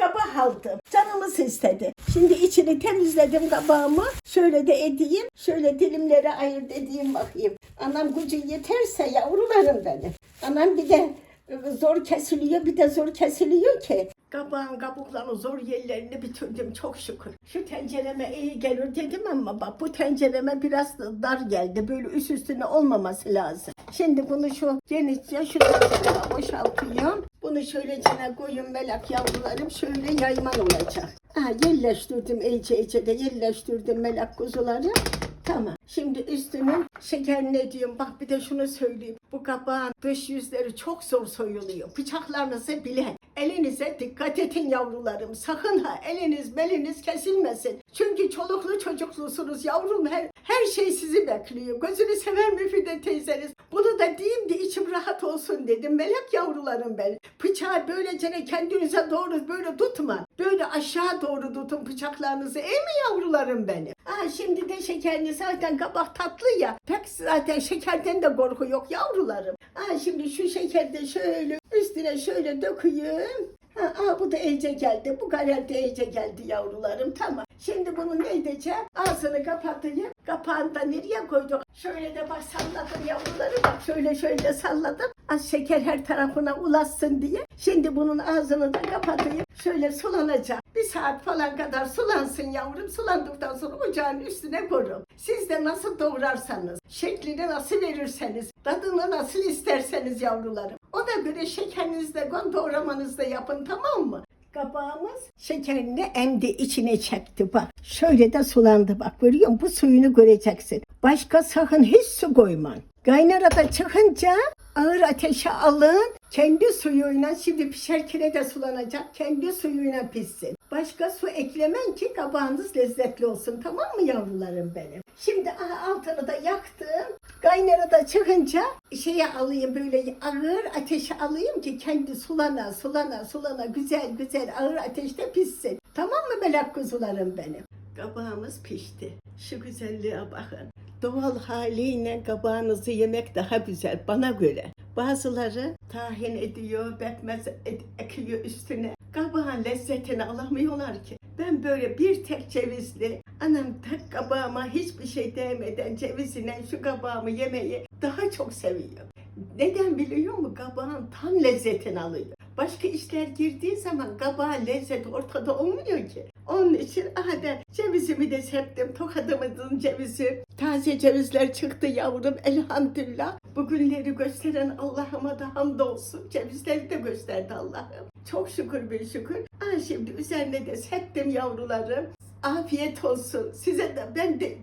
kabak aldım. Canımız istedi. Şimdi içini temizledim kabağımı. Şöyle de edeyim. Şöyle dilimlere ayırt edeyim bakayım. Anam gücü yeterse yavrularım benim. Anam bir de e, zor kesiliyor bir de zor kesiliyor ki. Kabağın kabuklarını zor yerlerini bitirdim çok şükür. Şu tencereme iyi gelir dedim ama bak bu tencereme biraz da dar geldi. Böyle üst üstüne olmaması lazım. Şimdi bunu şu genişçe şu boşaltıyorum. Bunu şöyle içine koyun melek yavrularım şöyle yayman olacak. Ha, yerleştirdim iyice iyice de yerleştirdim melek kuzuları. Tamam. Şimdi üstünün şekerini diyorum. Bak bir de şunu söyleyeyim. Bu kabağın dış yüzleri çok zor soyuluyor. Bıçaklarınızı bilen. Elinize dikkat edin yavrularım. Sakın ha eliniz beliniz kesilmesin. Çünkü çoluklu çocuklusunuz yavrum. Her, her şey sizi bekliyor. Gözünü sever Müfide teyzeniz. Bunu da diyeyim de içim rahat olsun dedim. Melek yavrularım ben. Bıçağı böylece kendinize doğru böyle tutma. Böyle aşağı doğru tutun bıçaklarınızı. Ey mi yavrularım benim? Ha şimdi de şekerini zaten kabak tatlı ya. Pek zaten şekerden de korku yok yavrularım. Ha şimdi şu şekerde şöyle üstüne şöyle döküyüm. Ha, aa, bu da iyice geldi. Bu da iyice geldi yavrularım. Tamam. Şimdi bunu ne edeceğim? Ağzını kapatayım. Kapağını da nereye koyduk? Şöyle de bak salladım yavruları. Bak şöyle şöyle salladım. Az şeker her tarafına ulaşsın diye. Şimdi bunun ağzını da kapatayım. Şöyle sulanacak. Bir saat falan kadar sulansın yavrum. Sulandıktan sonra ocağın üstüne koyun. Siz de nasıl doğrarsanız, şeklini nasıl verirseniz, tadını nasıl isterseniz yavrularım. Ona göre şekerinizde doğramanızda yapın tamam mı? Kabağımız şekerini emdi içine çekti bak. Şöyle de sulandı bak görüyor musun? Bu suyunu göreceksin. Başka sakın hiç su koyman. Kaynarada çıkınca ağır ateşe alın. Kendi suyuyla şimdi pişerken de sulanacak. Kendi suyuyla pişsin. Başka su eklemen ki kabağınız lezzetli olsun. Tamam mı yavrularım benim? Şimdi aha, altını da yaktım. Kaynarada çıkınca şeye alayım böyle ağır ateşe alayım ki kendi sulana sulana sulana güzel güzel ağır ateşte pişsin. Tamam mı melek kuzularım benim? Kabağımız pişti. Şu güzelliğe bakın. Doğal haliyle kabağınızı yemek daha güzel bana göre. Bazıları tahin ediyor, bekmez ed- ekiyor üstüne. Kabağın lezzetini alamıyorlar ki. Ben böyle bir tek cevizli, anam tek kabağıma hiçbir şey değmeden cevizine şu kabağımı yemeyi daha çok seviyorum. Neden biliyor musun? Kabağın tam lezzetini alıyor. Başka işler girdiği zaman kabağın lezzeti ortada olmuyor ki. Onun için aha ben cevizimi de serptim. Tokadımızın cevizi. Taze cevizler çıktı yavrum elhamdülillah. Bugünleri gösteren Allah'ıma da hamdolsun. Cevizleri de gösterdi Allah'ım. Çok şükür bir şükür. Aa şimdi üzerine de serptim yavrularım. Afiyet olsun. Size de ben de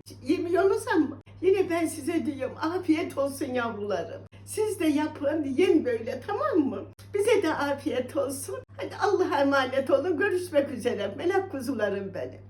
ama yine ben size diyorum afiyet olsun yavrularım. Siz de yapın, yiyin böyle tamam mı? Bize de afiyet olsun. Hadi Allah'a emanet olun. Görüşmek üzere. Melek kuzularım benim.